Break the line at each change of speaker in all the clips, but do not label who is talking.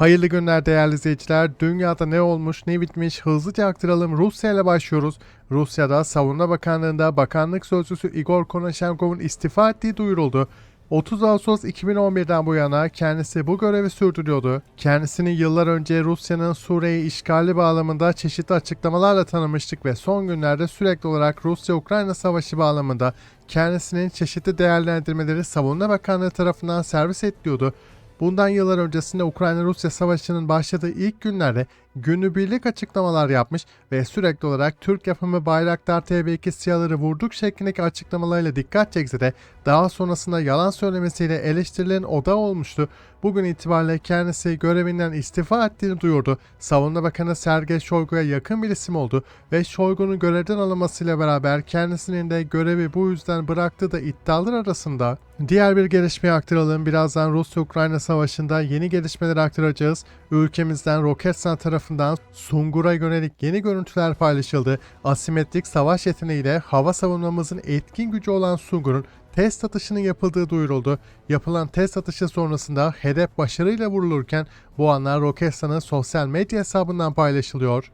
Hayırlı günler değerli izleyiciler. Dünyada ne olmuş ne bitmiş hızlıca aktaralım. Rusya ile başlıyoruz. Rusya'da Savunma Bakanlığı'nda Bakanlık Sözcüsü Igor Konashenkov'un istifa ettiği duyuruldu. 30 Ağustos 2011'den bu yana kendisi bu görevi sürdürüyordu. Kendisini yıllar önce Rusya'nın Suriye'yi işgali bağlamında çeşitli açıklamalarla tanımıştık ve son günlerde sürekli olarak Rusya-Ukrayna savaşı bağlamında kendisinin çeşitli değerlendirmeleri Savunma Bakanlığı tarafından servis ediliyordu. Bundan yıllar öncesinde Ukrayna-Rusya savaşının başladığı ilk günlerde günübirlik açıklamalar yapmış ve sürekli olarak Türk yapımı Bayraktar TB2 siyaları vurduk şeklindeki açıklamalarıyla dikkat çekse de daha sonrasında yalan söylemesiyle eleştirilerin odağı olmuştu. Bugün itibariyle kendisi görevinden istifa ettiğini duyurdu. Savunma Bakanı Sergey Shoigu'ya yakın bir isim oldu ve Shoigu'nun görevden alınmasıyla beraber kendisinin de görevi bu yüzden bıraktığı da iddialar arasında. Diğer bir gelişmeyi aktaralım. Birazdan Rusya-Ukrayna savaşında yeni gelişmeleri aktaracağız. Ülkemizden Roketsan tarafından Sungur'a yönelik yeni görüntüler paylaşıldı. Asimetrik savaş yeteneğiyle hava savunmamızın etkin gücü olan Sungur'un test atışının yapıldığı duyuruldu. Yapılan test atışı sonrasında hedef başarıyla vurulurken bu anlar Roketsan'ın sosyal medya hesabından paylaşılıyor.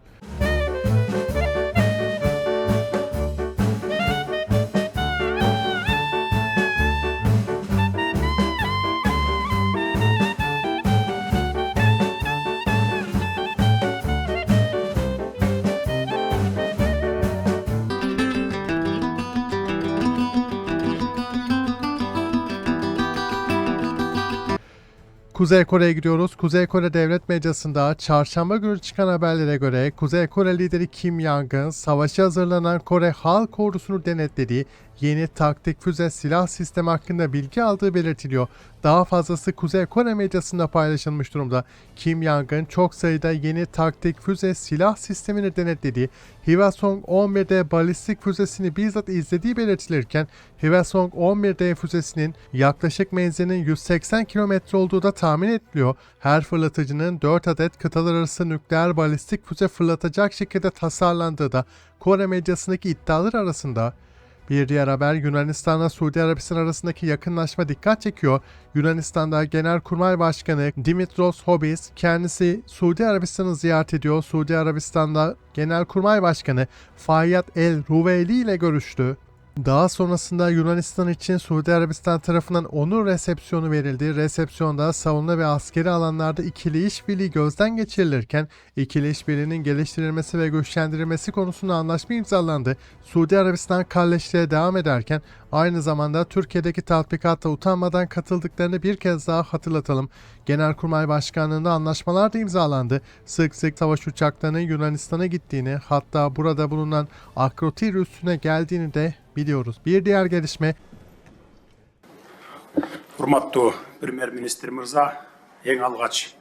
Kuzey Kore'ye gidiyoruz. Kuzey Kore devlet medyasında çarşamba günü çıkan haberlere göre Kuzey Kore lideri Kim Jong-un savaşa hazırlanan Kore Halk Ordusu'nu denetlediği yeni taktik füze silah sistemi hakkında bilgi aldığı belirtiliyor. Daha fazlası Kuzey Kore medyasında paylaşılmış durumda. Kim Jong-un çok sayıda yeni taktik füze silah sistemini denetlediği, Hwasong 11D balistik füzesini bizzat izlediği belirtilirken, Hwasong 11D füzesinin yaklaşık menzilinin 180 kilometre olduğu da tahmin ediliyor. Her fırlatıcının 4 adet kıtalar arası nükleer balistik füze fırlatacak şekilde tasarlandığı da Kore medyasındaki iddialar arasında. Bir diğer haber Yunanistan'la Suudi Arabistan arasındaki yakınlaşma dikkat çekiyor. Yunanistan'da Genelkurmay Başkanı Dimitros Hobis kendisi Suudi Arabistan'ı ziyaret ediyor. Suudi Arabistan'da Genelkurmay Başkanı Fayyad El Ruveyli ile görüştü. Daha sonrasında Yunanistan için Suudi Arabistan tarafından onur resepsiyonu verildi. Resepsiyonda savunma ve askeri alanlarda ikili işbirliği gözden geçirilirken ikili işbirliğinin geliştirilmesi ve güçlendirilmesi konusunda anlaşma imzalandı. Suudi Arabistan kalleşliğe devam ederken aynı zamanda Türkiye'deki tatbikata utanmadan katıldıklarını bir kez daha hatırlatalım. Genelkurmay Başkanlığı'nda anlaşmalar da imzalandı. Sık sık savaş uçaklarının Yunanistan'a gittiğini hatta burada bulunan Akrotir üssüne geldiğini de biliyoruz. Bir diğer gelişme
Hurmatlı Premier Minister Mirza, en algaç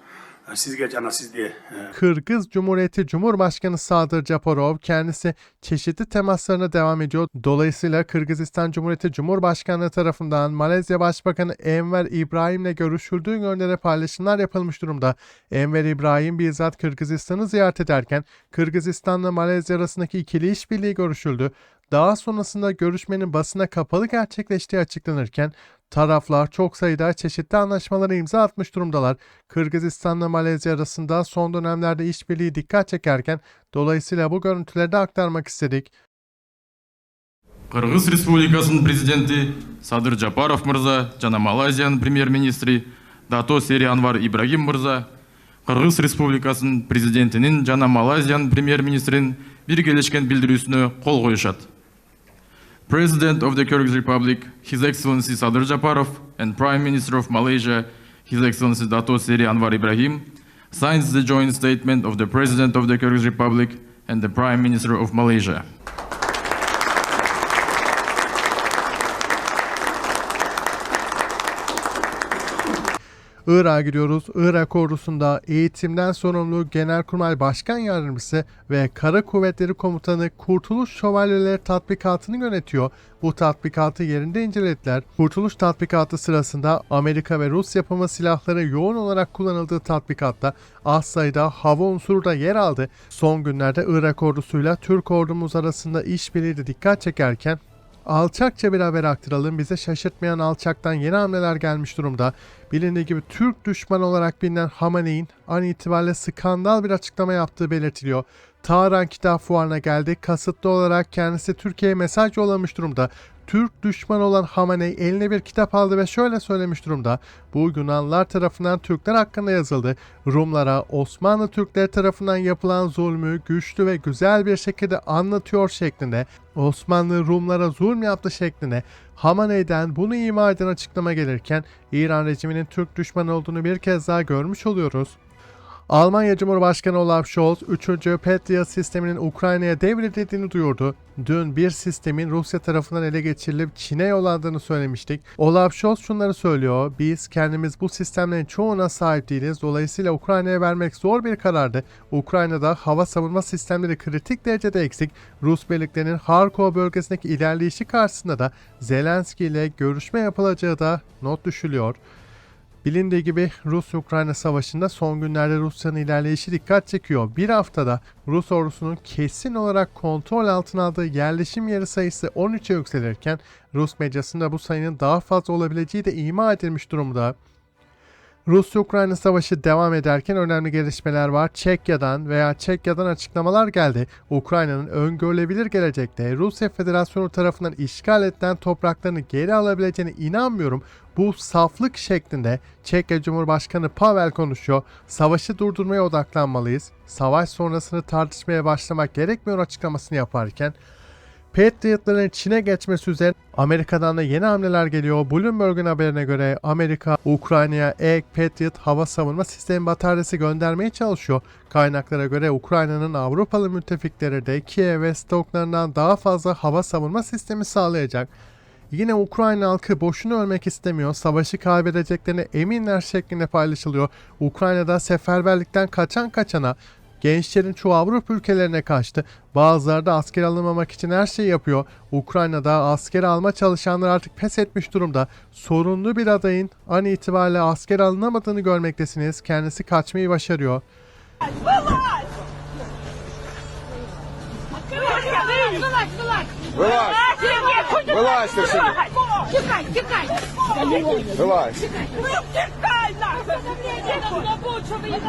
e, sizge cana sizde. E,
Kırgız Cumhuriyeti Cumhurbaşkanı Sadır Japarov kendisi çeşitli temaslarına devam ediyor. Dolayısıyla Kırgızistan Cumhuriyeti Cumhurbaşkanlığı tarafından Malezya Başbakanı Enver İbrahim'le görüşüldüğü yönlere paylaşımlar yapılmış durumda. Enver İbrahim bizzat Kırgızistan'ı ziyaret ederken Kırgızistan'la Malezya arasındaki ikili işbirliği görüşüldü. Daha sonrasında görüşmenin basına kapalı gerçekleştiği açıklanırken taraflar çok sayıda çeşitli anlaşmalara imza atmış durumdalar. Kırgızistan'la Malezya arasında son dönemlerde işbirliği dikkat çekerken dolayısıyla bu görüntüleri de aktarmak istedik.
Кыргыз Республикасынын президенти Садыр Жапаров мырза жана Малайзиянын премьер-министри Дато Сери Анвар Ибрагим мырза Кыргыз Республикасынын президентинин жана Малайзиянын премьер-министринин биргелешкен билдирүүсүнө кол коюшат. President of the Kyrgyz Republic, His Excellency Sadır Japarov, and Prime Minister of Malaysia, His Excellency Dato Seri Anwar Ibrahim, signs the joint statement of the President of the Kyrgyz Republic and the Prime Minister of Malaysia.
Irak'a gidiyoruz. Irak ordusunda eğitimden sorumlu Genelkurmay Başkan Yardımcısı ve Kara Kuvvetleri Komutanı Kurtuluş Şövalyeleri tatbikatını yönetiyor. Bu tatbikatı yerinde incelediler. Kurtuluş tatbikatı sırasında Amerika ve Rus yapımı silahları yoğun olarak kullanıldığı tatbikatta az sayıda hava unsuru da yer aldı. Son günlerde Irak ordusuyla Türk ordumuz arasında işbirliği dikkat çekerken alçakça bir haber aktaralım. Bize şaşırtmayan alçaktan yeni hamleler gelmiş durumda. Bilindiği gibi Türk düşmanı olarak bilinen Hamaney'in an itibariyle skandal bir açıklama yaptığı belirtiliyor. Tahran Kitap Fuarı'na geldi. Kasıtlı olarak kendisi Türkiye'ye mesaj yollamış durumda. Türk düşmanı olan Hamaney eline bir kitap aldı ve şöyle söylemiş durumda. Bu Yunanlılar tarafından Türkler hakkında yazıldı. Rumlara Osmanlı Türkleri tarafından yapılan zulmü güçlü ve güzel bir şekilde anlatıyor şeklinde Osmanlı Rumlara zulm yaptı şeklinde Hamaney'den bunu ima eden açıklama gelirken İran rejiminin Türk düşmanı olduğunu bir kez daha görmüş oluyoruz. Almanya Cumhurbaşkanı Olaf Scholz 3. Patriot sisteminin Ukrayna'ya devredildiğini duyurdu. Dün bir sistemin Rusya tarafından ele geçirilip Çin'e yollandığını söylemiştik. Olaf Scholz şunları söylüyor. Biz kendimiz bu sistemlerin çoğuna sahip değiliz. Dolayısıyla Ukrayna'ya vermek zor bir karardı. Ukrayna'da hava savunma sistemleri kritik derecede eksik. Rus birliklerinin Harkov bölgesindeki ilerleyişi karşısında da Zelenski ile görüşme yapılacağı da not düşülüyor. Bilindiği gibi Rus-Ukrayna savaşında son günlerde Rusya'nın ilerleyişi dikkat çekiyor. Bir haftada Rus ordusunun kesin olarak kontrol altına aldığı yerleşim yeri sayısı 13'e yükselirken Rus medyasında bu sayının daha fazla olabileceği de ima edilmiş durumda. Rusya-Ukrayna savaşı devam ederken önemli gelişmeler var. Çekya'dan veya Çekya'dan açıklamalar geldi. Ukrayna'nın öngörülebilir gelecekte Rusya Federasyonu tarafından işgal edilen topraklarını geri alabileceğine inanmıyorum. Bu saflık şeklinde Çekya Cumhurbaşkanı Pavel konuşuyor. Savaşı durdurmaya odaklanmalıyız. Savaş sonrasını tartışmaya başlamak gerekmiyor açıklamasını yaparken Patriotların Çin'e geçmesi üzerine Amerika'dan da yeni hamleler geliyor. Bloomberg'un haberine göre Amerika Ukrayna'ya ek Patriot hava savunma sistemi bataryası göndermeye çalışıyor. Kaynaklara göre Ukrayna'nın Avrupalı müttefikleri de Kiev ve stoklarından daha fazla hava savunma sistemi sağlayacak. Yine Ukrayna halkı boşuna ölmek istemiyor. Savaşı kaybedeceklerine eminler şeklinde paylaşılıyor. Ukrayna'da seferberlikten kaçan kaçana Gençlerin çoğu Avrupa ülkelerine kaçtı. Bazıları da asker alınmamak için her şeyi yapıyor. Ukrayna'da asker alma çalışanlar artık pes etmiş durumda. Sorunlu bir adayın an itibariyle asker alınamadığını görmektesiniz. Kendisi kaçmayı başarıyor.
Vılak! Vılak! Vılak! вылазь!
Вылазь!
Вылазь!
Вылазь ты отсюда!
Тикай, тикай!
Вылазь!
Ну, тикай нахуй! Я на свободу, что вы их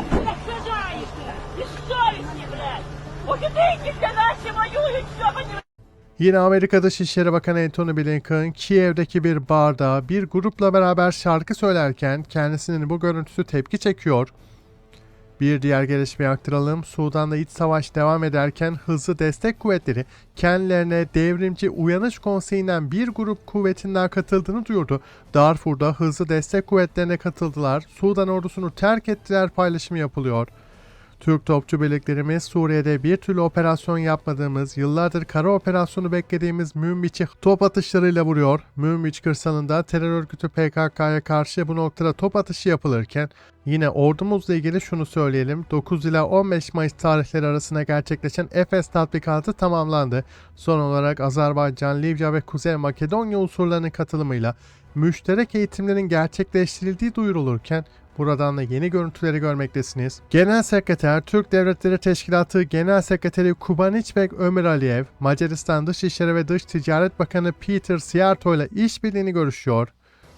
сажаете! Бессовестни, блядь! Уйдите, наши воюют, ёбаные!
Yine Amerika Dışişleri Bakanı Antony Blinken, Kiev'deki bir barda bir grupla beraber şarkı söylerken kendisinin bu görüntüsü tepki çekiyor. Bir diğer gelişmeyi aktaralım. Sudan'da iç savaş devam ederken hızlı destek kuvvetleri kendilerine devrimci uyanış konseyinden bir grup kuvvetinden katıldığını duyurdu. Darfur'da hızlı destek kuvvetlerine katıldılar. Sudan ordusunu terk ettiler paylaşımı yapılıyor. Türk topçu birliklerimiz Suriye'de bir türlü operasyon yapmadığımız, yıllardır kara operasyonu beklediğimiz Münbiç'i top atışlarıyla vuruyor. Münbiç kırsalında terör örgütü PKK'ya karşı bu noktada top atışı yapılırken yine ordumuzla ilgili şunu söyleyelim. 9 ila 15 Mayıs tarihleri arasında gerçekleşen Efes tatbikatı tamamlandı. Son olarak Azerbaycan, Libya ve Kuzey Makedonya unsurlarının katılımıyla müşterek eğitimlerin gerçekleştirildiği duyurulurken Buradan da yeni görüntüleri görmektesiniz. Genel Sekreter Türk Devletleri Teşkilatı Genel Sekreteri Kubaniçbek Ömer Aliyev, Macaristan Dışişleri ve Dış Ticaret Bakanı Peter Siarto ile işbirliğini görüşüyor.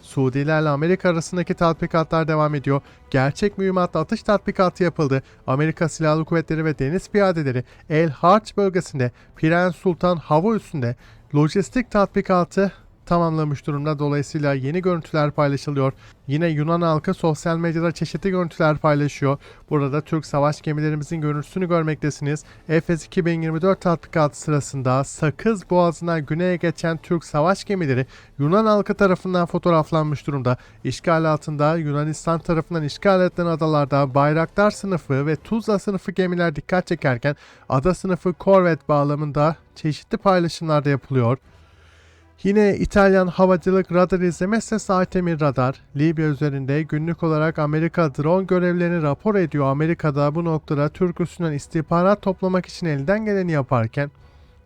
Suudilerle Amerika arasındaki tatbikatlar devam ediyor. Gerçek mühimmatla atış tatbikatı yapıldı. Amerika Silahlı Kuvvetleri ve Deniz Piyadeleri El Harç bölgesinde Prens Sultan hava üssünde lojistik tatbikatı tamamlamış durumda. Dolayısıyla yeni görüntüler paylaşılıyor. Yine Yunan halkı sosyal medyada çeşitli görüntüler paylaşıyor. Burada Türk savaş gemilerimizin görüntüsünü görmektesiniz. Efes 2024 tatbikatı sırasında Sakız Boğazı'ndan güneye geçen Türk savaş gemileri Yunan halkı tarafından fotoğraflanmış durumda. İşgal altında Yunanistan tarafından işgal edilen adalarda Bayraktar sınıfı ve Tuzla sınıfı gemiler dikkat çekerken ada sınıfı korvet bağlamında çeşitli paylaşımlar da yapılıyor. Yine İtalyan havacılık radar izleme ses Artemir radar, Libya üzerinde günlük olarak Amerika drone görevlerini rapor ediyor. Amerika'da bu noktada Türk üssünden istihbarat toplamak için elinden geleni yaparken,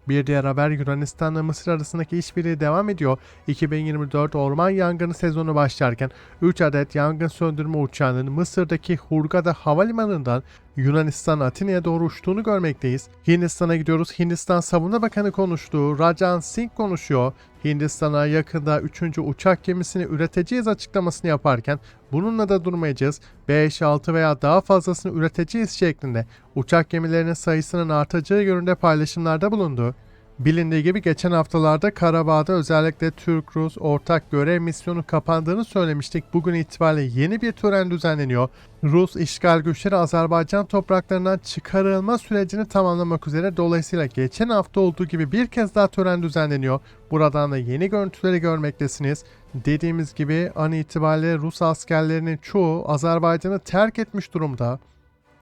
bir diğer haber Yunanistan'la Mısır arasındaki işbirliği devam ediyor. 2024 orman yangını sezonu başlarken 3 adet yangın söndürme uçağının Mısır'daki Hurghada havalimanından Yunanistan Atina'ya doğru uçtuğunu görmekteyiz. Hindistan'a gidiyoruz. Hindistan Savunma Bakanı konuştu. Rajan Singh konuşuyor. Hindistan'a yakında 3. uçak gemisini üreteceğiz açıklamasını yaparken bununla da durmayacağız. 5, 6 veya daha fazlasını üreteceğiz şeklinde uçak gemilerinin sayısının artacağı yönünde paylaşımlarda bulundu. Bilindiği gibi geçen haftalarda Karabağ'da özellikle Türk-Rus ortak görev misyonu kapandığını söylemiştik. Bugün itibariyle yeni bir tören düzenleniyor. Rus işgal güçleri Azerbaycan topraklarından çıkarılma sürecini tamamlamak üzere dolayısıyla geçen hafta olduğu gibi bir kez daha tören düzenleniyor. Buradan da yeni görüntüleri görmektesiniz. Dediğimiz gibi an itibariyle Rus askerlerinin çoğu Azerbaycan'ı terk etmiş durumda.